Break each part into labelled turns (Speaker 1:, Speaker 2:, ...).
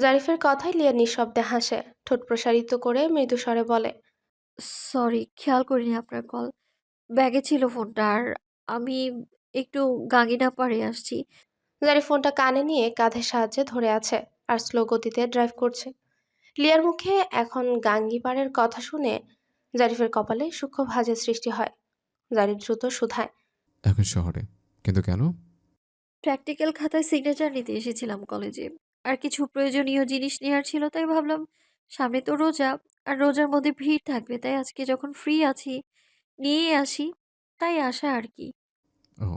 Speaker 1: জারিফের কথায় লিয়া নিঃশব্দে হাসে। ঠোঁট প্রসারিত করে মৃদু স্বরে বলে
Speaker 2: সরি খেয়াল করিনি আপনার কল। ব্যাগে ছিল ফোনটা আর আমি একটু গাঙ্গিনা পাড়ে আসছি।
Speaker 1: জারিফ ফোনটা কানে নিয়ে কাঁধের সাহায্যে ধরে আছে আর স্লো গতিতে ড্রাইভ করছে। লিয়ার মুখে এখন গাঙ্গিপাড়ের কথা শুনে জারিফের কপালে সূক্ষ্ম ভাঁজের সৃষ্টি হয়। জারিফ দ্রুত শুধায়
Speaker 3: এখন শহরে। কিন্তু কেন?
Speaker 2: প্র্যাকটিক্যাল খাতায় সিগনেচার নিতে এসেছিলাম কলেজে। আর কিছু প্রয়োজনীয় জিনিস নেওয়ার ছিল তাই ভাবলাম সামনে তো রোজা আর রোজার মধ্যে ভিড় থাকবে তাই আজকে যখন ফ্রি আছি নিয়ে আসি তাই আসা আর কি।
Speaker 3: ও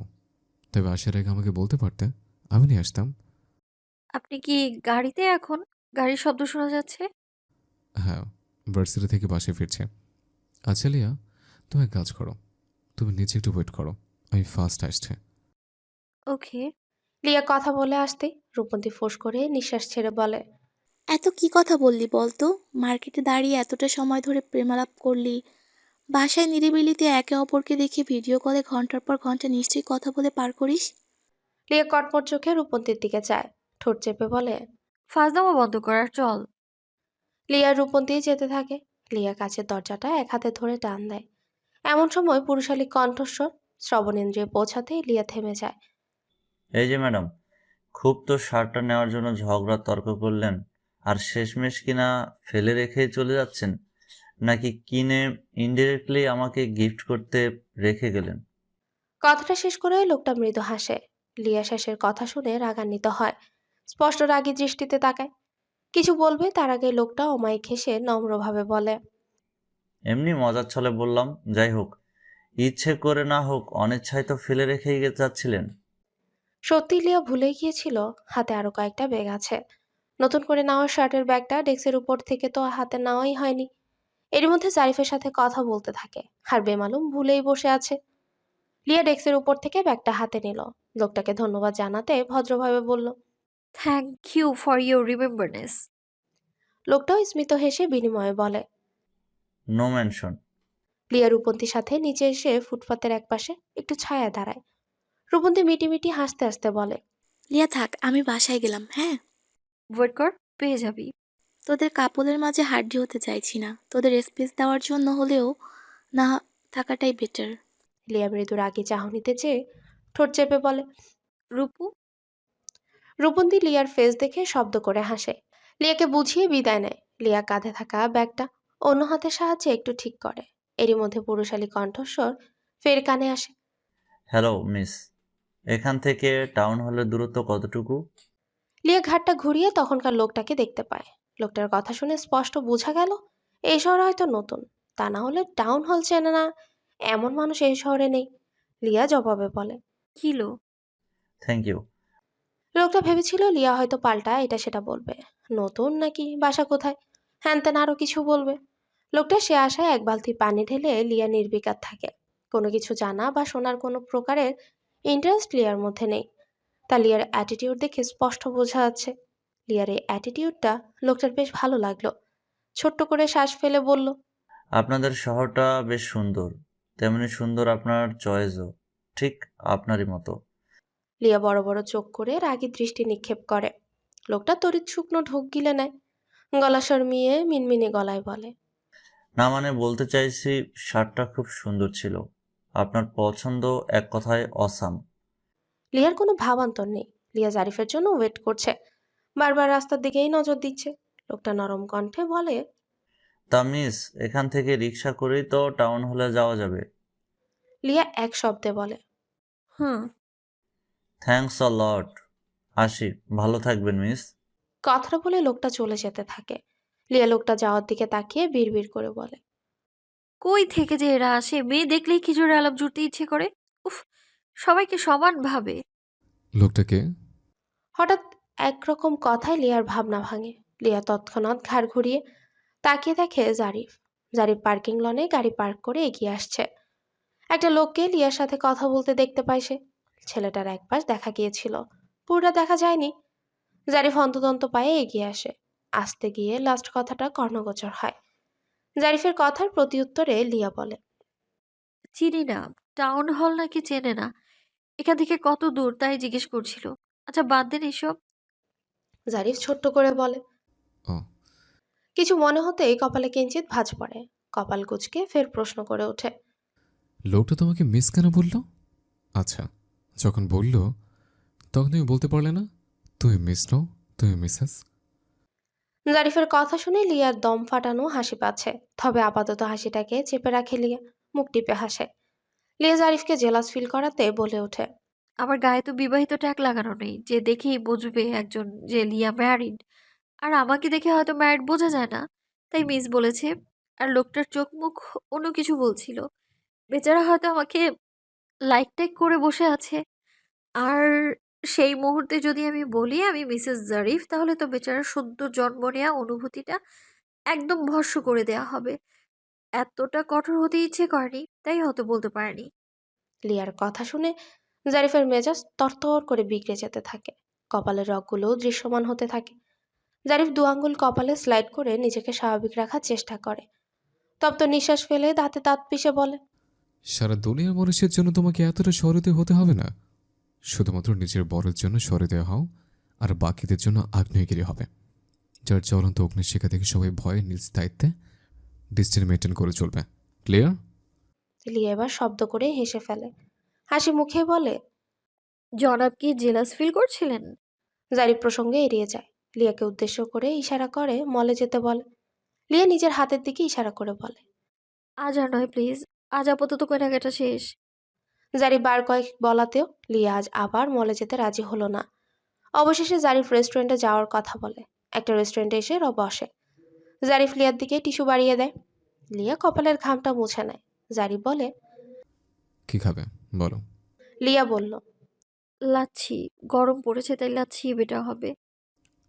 Speaker 3: তবে আসার আগে আমাকে বলতে পারতে আমি নিয়ে আসতাম।
Speaker 2: আপনি কি গাড়িতে এখন? গাড়ির শব্দ শোনা যাচ্ছে?
Speaker 3: হ্যাঁ ভার্সিটি থেকে বাসে ফিরছে। আচ্ছা লিয়া তুমি এক কাজ করো তুমি নিচে একটু ওয়েট করো আমি ফার্স্ট আসছে।
Speaker 2: ওকে
Speaker 1: লিয়া কথা বলে আসতে রূপন্তী ফোঁস করে নিঃশ্বাস ছেড়ে বলে
Speaker 4: এত কি কথা বললি বলতো? মার্কেটে দাঁড়িয়ে এতটা সময় ধরে প্রেমালাপ করলি। বাসায় নিরিবিলিতে একে অপরকে দেখে ভিডিও কলে ঘণ্টার পর ঘণ্টা নিশ্চয়ই কথা বলে পার করিস?
Speaker 1: লিয়া কটমট চোখে রূপন্তীর দিকে চায় ঠোঁট চেপে বলে
Speaker 2: ফাজদামো বন্ধ করার চল।
Speaker 1: লিয়া রূপন্তী যেতে থাকে লিয়া কাছের দরজাটা এক হাতে ধরে টান দেয়। এমন সময় পুরুষালী কণ্ঠস্বর শ্রবণেন্দ্রিয়ে পৌঁছাতেই লিয়া থেমে যায়।
Speaker 5: এই যে ম্যাডাম খুব তো শার্টটা নেওয়ার জন্য ঝগড়া তর্ক করলেন আর শেষমেশ কিনা ফেলে রেখেই চলে যাচ্ছেন নাকি কিনে ইনডিরেক্টলি আমাকে গিফট করতে রেখে গেলেন?
Speaker 1: কথাটা শেষ করে লোকটা মৃদু হাসে। লিয়া শেষের কথা শুনে রাগান্বিত হয় স্পষ্ট রাগী দৃষ্টিতে তাকায়। কিছু বলবে তার আগে লোকটা অমায়িক হেসে নম্রভাবে বলে
Speaker 5: এমনি মজার ছলে বললাম যাই হোক ইচ্ছে করে না হোক অনিচ্ছায় তো ফেলে রেখেই যাচ্ছিলেন।
Speaker 1: সত্যি লিয়া ভুলে গিয়েছিল হাতে আরও কয়েকটা ব্যাগ আছে। নতুন করে নেওয়া শার্টের ব্যাগটা ডেস্কের উপর থেকে তো হাতে নেওয়াই হয়নি। এর মধ্যে জারিফের সাথে কথা বলতে থাকে আর বেমালুম ভুলেই বসে আছে। লিয়া ডেস্কের উপর থেকে ব্যাগটা হাতে নিল লোকটাকে ধন্যবাদ জানাতে ভদ্রভাবে বলল
Speaker 2: thank you for your remembrance
Speaker 1: লোকটাও স্মিত হেসে বিনিময়ে বলে
Speaker 5: নো মেনশন
Speaker 1: লিয়া রূপন্তীর সাথে নিচে এসে ফুটপাতের একপাশে একটু ছায়া দাঁড়ায়। রূপন্তী মিটিমিটি হাসতে হাসতে বলে
Speaker 4: লিয়া থাক আমি বাসায় গেলাম হ্যাঁ?
Speaker 2: ওয়েট কর পেয়ে যাবি।
Speaker 4: তোদের কাপলের মাঝে হাড্ডি হতে চাইছি না। তোদের স্পেস দেওয়ার জন্য হলেও না থাকাটাই বেটার
Speaker 1: লিয়া মৃদু রাগী চাহনিতে চেয়ে ঠোঁট চেপে বলে
Speaker 2: রূপু?
Speaker 1: রূপন্তী লিয়ার ফেস দেখে শব্দ করে হাসে। লিয়াকে বুঝিয়ে বিদায় নেয়। লিয়া কাঁধে থাকা ব্যাগটা অন্য হাতের সাহায্যে একটু ঠিক করে। এরই মধ্যে পুরুষালী কণ্ঠস্বর ফের কানে আসে
Speaker 5: হ্যালো মিস এখান থেকে টাউন হলের দূরত্ব কতটুকু?
Speaker 1: লিয়া ঘাটটা ঘুরিয়ে তখনকার লোকটাকে দেখতে পায়। লোকটার কথা শুনে স্পষ্ট বোঝা গেল এই শহর হয়তো নতুন। তা না হলে টাউন হল চেনে না এমন মানুষ এই শহরে নেই লিয়া জবাবে বলে।
Speaker 2: কিলো
Speaker 5: থ্যাংক ইউ
Speaker 1: লোকটা ভেবেছিল লিয়া হয়তো পাল্টা এটা সেটা বলবে। নতুন নাকি? বাসা কোথায়? হ্যান ত্যান আরও কিছু বলবে। লোকটা সে আশায় এক বালতি পানি ঢেলে লিয়া নির্বিকার থাকে। কোনো কিছু জানা বা শোনার কোনো প্রকারের ইন্টারেস্ট লিয়ার মধ্যে নেই। তা লিয়ার অ্যাটিটিউড দেখে স্পষ্ট বোঝা যাচ্ছে। লিয়ার এই অ্যাটিটিউডটা লোকটার বেশ ভালো লাগল। ছোট্ট করে শ্বাস ফেলে বলল
Speaker 5: আপনাদের শহরটা বেশ সুন্দর। তেমনি সুন্দর আপনার চয়েসও। ঠিক আপনারই মতো।
Speaker 1: লিয়া বড় বড় চোখ করে রাগী দৃষ্টি নিক্ষেপ করে। লোকটা তড়িৎ শুকনো ঢোক গিলে নেয়। গলা শর্মিয়ে মিনমিনে গলায় বলে
Speaker 5: না মানে বলতে চাইছি শার্টটা খুব সুন্দর ছিল। আপনার পছন্দ এক কথায় অসাম।
Speaker 1: লিয়ার কোনো ভাবান্তর নেই। লিয়া জারিফের জন্য ওয়েট করছে। বারবার রাস্তার দিকেই নজর দিচ্ছে। লোকটা নরম কণ্ঠে বলে
Speaker 5: তা মিস এখান থেকে রিক্সা করেই তো টাউন হলে যাওয়া যাবে।
Speaker 1: লিয়া এক শব্দে বলে
Speaker 2: হুম।
Speaker 5: থ্যাঙ্কস অ লট। আসি ভালো থাকবেন মিস।
Speaker 1: কথাটা বলে লোকটা চলে যেতে থাকে। লিয়া লোকটা যাওয়ার দিকে তাকিয়ে বিড়বিড় করে বলে
Speaker 2: কই থেকে যে এরা আসে? মেয়ে দেখলেই খিচুড়ি আলাপ জুড়তে ইচ্ছে করে? উফ সবাইকে সমান ভাবে।
Speaker 3: লোকটাকে?
Speaker 1: হঠাৎ একরকম কথায় লিয়ার ভাবনা ভাঙে। লিয়া তৎক্ষণাৎ ঘাড় ঘুরিয়ে তাকিয়ে দেখে জারিফ। জারিফ পার্কিং লনে গাড়ি পার্ক করে এগিয়ে আসছে। একটা লোককে লিয়ার সাথে কথা বলতে দেখতে পায় সে। ছেলেটার এক পাশ দেখা গিয়েছিল। পুরোটা দেখা যায়নি। জারিফ অন্তদন্ত পায়ে এগিয়ে আসে। আসতে গিয়ে লাস্ট কথাটা কর্ণগোচর হয়। জারিফের কথার প্রতিউত্তরে লিয়া বলে
Speaker 2: চিনি না টাউন হল নাকি চেনে না? এখান থেকে কত দূর তাই জিজ্ঞেস করছিল। আচ্ছা বাদ দেন এসব।
Speaker 1: জারিফ ছোট্ট করে বলে
Speaker 3: ও
Speaker 1: কিছু মনে হতেই কপালে কিঞ্চিত ভাঁজ পড়ে। কপাল কুচকে ফের প্রশ্ন করে ওঠে
Speaker 3: লোকটা তোমাকে মিস কেন বলল? আচ্ছা যখন বলল তখন তুমি বলতে পারলে না? তুমি মিস নও তুমি মিসেস
Speaker 1: জারিফের কথা শুনে লিয়ার দম ফাটানো হাসি পাচ্ছে। তবে আপাতত হাসিটাকে চেপে রাখে লিয়া, মুখ টিপে হাসে। লিয়া জারিফকে জেলাস ফিল করাতে বলে ওঠে।
Speaker 2: আমার গায়ে তো বিবাহিত ট্যাগ লাগানো নেই, যে দেখেই বুঝবে একজন যে লিয়া ম্যারিড। আর আমাকে দেখে হয়তো ম্যারিড বোঝা যায় না। তাই মিস বলেছে, আর লোকটার চোখ মুখ অন্য কিছু বলছিল। বেচারা হয়তো আমাকে লাইক টাইক করে বসে আছে। আর সেই মুহূর্তে যদি আমি বলি আমি মিসেস জারিফ তাহলে তো বেচারা সদ্য জন্ম নেওয়া অনুভূতিটা একদম ভস্য করে দেয়া হবে। এতটা কঠোর হতে ইচ্ছে করেনি তাই হয়তো বলতে পারেনি।
Speaker 1: লিয়ার কথা শুনে জারিফের মেজাজ তরতর করে বিগড়ে যেতে থাকে। কপালের রগগুলোও দৃশ্যমান হতে থাকে। জারিফ দু আঙ্গুল কপালে স্লাইড করে নিজেকে স্বাভাবিক রাখার চেষ্টা করে। তপ্ত নিঃশ্বাস ফেলে দাঁতে দাঁত পিষে বলে
Speaker 3: সারা দুনিয়ার মানুষের জন্য তোমাকে এতটা সরিতে হতে হবে না। শুধুমাত্র নিজের বরের জন্য সরে দেওয়া হও আর বাকিদের জন্য আগ্নেয়গিরি হবে। যার জ্বলন্ত অগ্নিশিখা থেকে সবাই ভয়ে নিজ দায়িত্বে ডিস্টেন্স মেনটেন করে চলবে। ক্লিয়ার
Speaker 1: লিয়া এবার শব্দ করে হেসে ফেলে। হাসি মুখে বলে
Speaker 2: জনাব কি জেলাস ফিল করছিলেন?
Speaker 1: জারিফ প্রসঙ্গে এড়িয়ে যায়। লিয়াকে উদ্দেশ্য করে ইশারা করে মলে যেতে বলে। লিয়া নিজের হাতের দিকে ইশারা করে বলে
Speaker 2: আজ আর নয় প্লিজ আজ আপাতত কেনাকাটা শেষ।
Speaker 1: জারিফ বার কয়েক বলাতেও লিয়া আজ আবার মলে যেতে রাজি হলো না। অবশেষে জারিফ রেস্টুরেন্টে যাওয়ার কথা বলে। একটা রেস্টুরেন্টে এসে র বসে। জারিফ লিয়ার দিকে টিস্যু বাড়িয়ে দেয়। লিয়া কপালের ঘামটা মুছে নেয়। জারিফ বলে
Speaker 3: কি খাবে? বলো।
Speaker 1: লিয়া বলল
Speaker 2: লাচ্ছি। গরম পড়েছে তাই লাচ্ছি বেটা হবে।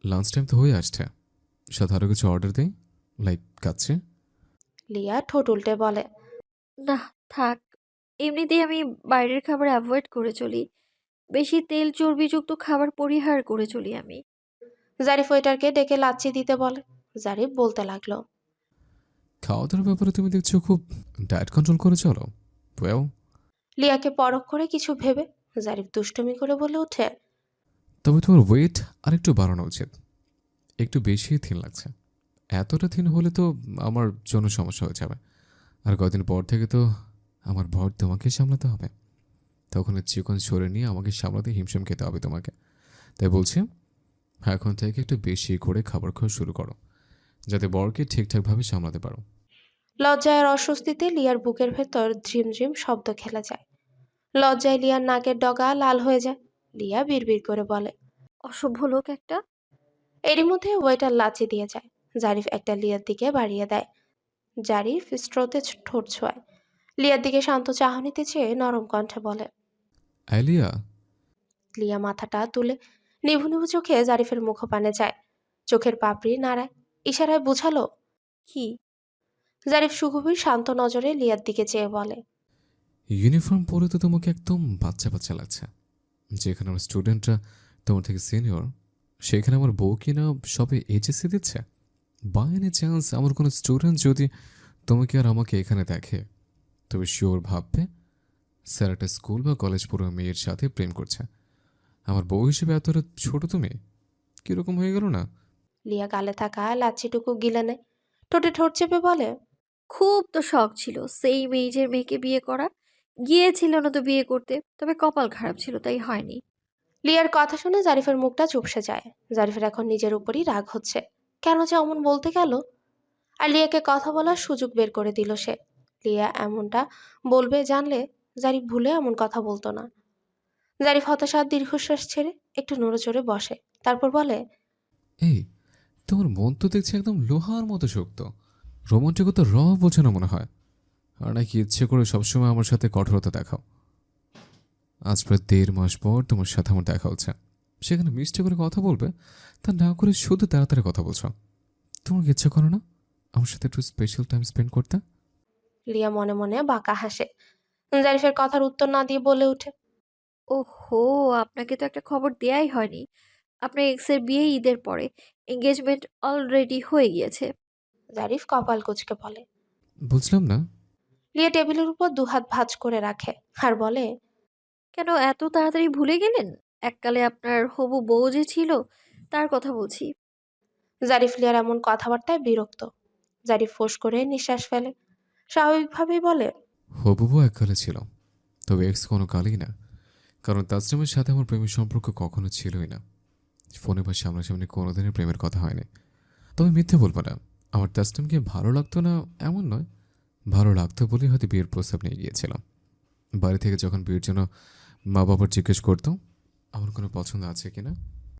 Speaker 3: লাঞ্চ টাইম তো হয়ে আসছে। সাথে আরও কিছু অর্ডার দেই? লাইক কাচ্ছে
Speaker 1: লিয়া ঠোঁট উল্টে বলে
Speaker 2: না থাক। এমনিতেই আমি বাইরের খাবার অ্যাভয়েড করে চলি। বেশি তেল চর্বিযুক্ত খাবার পরিহার করে চলি আমি।
Speaker 1: জারিফ ওয়েটারকে ডেকে লাচ্ছি দিতে বলে। জারিফ বলতে লাগল।
Speaker 3: খাওয়া দাওয়ার ব্যাপারে তুমি দেখছ খুব ডায়েট কন্ট্রোল করে চলো। ওয়েল
Speaker 1: লিয়াকে পরখ করে কিছু ভেবে জারিফ দুষ্টুমি করে বলে ওঠে।
Speaker 3: তবে তোমার ওয়েট আরেকটু বাড়ানো উচিত। একটু বেশি থিন লাগছে। এতটা থিন হলে তো আমার জন্য সমস্যা হয়ে যাবে। আর কদিন পর থেকে তো আমার ভর তোমাকে সামলাতে হবে। তখন চিকন সরে নিয়ে আমাকে সামলাতে হিমশিম খেতে হবে তোমাকে। তাই বলছি এখন থেকে একটু বেশি করে খাবার খাওয়া শুরু করো যাতে বরকে ঠিকঠাকভাবে সামলাতে পারো।
Speaker 1: লজ্জায় আর অস্বস্তিতে লিয়ার বুকের ভেতর ঝিমঝিম শব্দ খেলে যায়। লজ্জায় লিয়ার নাকের ডগা লাল হয়ে যায়। লিয়া বিড়বিড় করে বলে
Speaker 2: অসভ্য লোক একটা।
Speaker 1: এরই মধ্যে ওয়েটার লাচি দিয়ে যায়। জারিফ একটা লিয়ার দিকে বাড়িয়ে দেয়। জারিফ স্ট্রোতে ঠোঁট ছোঁয় লিয়ার দিকে শান্ত চাহনিতে চেয়ে নরম কণ্ঠে বলে।
Speaker 3: আইলিয়া
Speaker 1: লিয়া মাথাটা তুলে নিভু নিভু চোখে জারিফের মুখপানে যায়। চোখের পাপড়ি নাড়ায়। ইশারায় বুঝালো
Speaker 2: কি?
Speaker 1: জারিফ সুগভীর শান্ত নজরে লিয়ার দিকে চেয়ে বলে
Speaker 3: ইউনিফর্ম পরে তো তোমাকে একদম বাচ্চা বাচ্চা লাগছে। যেখানে আমার স্টুডেন্টরা তোমার থেকে সিনিয়র সেখানে আমার বউ কিনা সবে এইচএসসি দিচ্ছে? বাই এনি চান্স আমার কোনো স্টুডেন্ট যদি তোমাকে আর আমাকে এখানে দেখে তবে শিওর ভাববে স্যার একটা স্কুল বা কলেজ পড়ো মেয়ের সাথে প্রেম করছে। আমার বউ হিসেবে এতটা ছোট তুমি? কীরকম হয়ে গেল না?
Speaker 1: লিয়া গালে থাকা লাচ্ছিটুকু গিলে নেয়। ঠোঁটে ঠোঁট চেপে বলে
Speaker 2: খুব তো শখ ছিল সেই মেয়েজের মেয়েকে বিয়ে করা গিয়েছিল না তো বিয়ে করতে তবে কপাল খারাপ ছিল তাই হয়নি।
Speaker 1: লিয়ার কথা শুনে জারিফের মুখটা চুপসে যায়। জারিফের এখন নিজের উপরই রাগ হচ্ছে। কেন যে অমন বলতে গেল? আর লিয়াকে কথা বলার সুযোগ বের করে দিল সে। লিয়া এমনটা বলবে, জানলে জারিফ ভুলে এমন কথা বলতো না। জারিফ হতাশার দীর্ঘশ্বাস ছেড়ে একটু নড়ে চড়ে বসে, তারপর বলে,
Speaker 3: এই, তোমার মন তো দেখছি একদম লোহার মতো শক্ত। রোমান্টিকতা র বোঝে না মনে হয়। আর নাকি ইচ্ছে করে সবসময় আমার সাথে কঠোরতা দেখাও। আজ প্রায় দেড় মাস পর তোমার সাথে আমার দেখা হচ্ছে। সেখানে মিষ্টি করে কথা বলবে, তা না করে শুধু তাড়াতাড়ি কথা বলছো। তোমার ইচ্ছে করো না? আমার সাথে একটু স্পেশাল টাইম স্পেন্ড করতে?
Speaker 1: লিয়া মনে মনে বাঁকা হাসে। জারিফের কথার উত্তর না দিয়ে বলে ওঠে।
Speaker 2: ওহো আপনাকে তো একটা খবর দেয়াই হয়নি। আপনার এক্সের বিয়ে ঈদের পরে। এঙ্গেজমেন্ট অলরেডি হয়ে গিয়েছে।
Speaker 1: জারিফ কপাল কুচকে বলে।
Speaker 3: বুঝলাম না।
Speaker 1: লিয়া টেবিলের উপর দুহাত ভাঁজ করে রাখে আর বলে
Speaker 2: কেন এত তাড়াতাড়ি ভুলে গেলেন? এককালে আপনার হবু বউ যে ছিল তার কথা বলছি।
Speaker 1: জারিফ লিয়ার এমন কথাবার্তায় বিরক্ত। জারিফ ফোঁস করে নিঃশ্বাস ফেলে। স্বাভাবিকভাবেই বলে।
Speaker 3: হবুবু এককালে ছিল, তবে এক্স কোনো কালই না, কারণ তাসলিমের সাথে আমার প্রেমের সম্পর্ক কখনো ছিলই না। ফোনে বা সামনাসামনি কোনোদিনই প্রেমের কথা হয়নি। তবে মিথ্যে বলব না, আমার তাসলিমকে ভালো লাগতো না এমন নয়, ভালো লাগতো বলেই হয়তো বিয়ের প্রস্তাব নিয়ে গিয়েছিলাম। বাড়ি থেকে যখন বিয়ের জন্য মা বাবার জিজ্ঞেস করতো, আমার কোনো পছন্দ আছে কিনা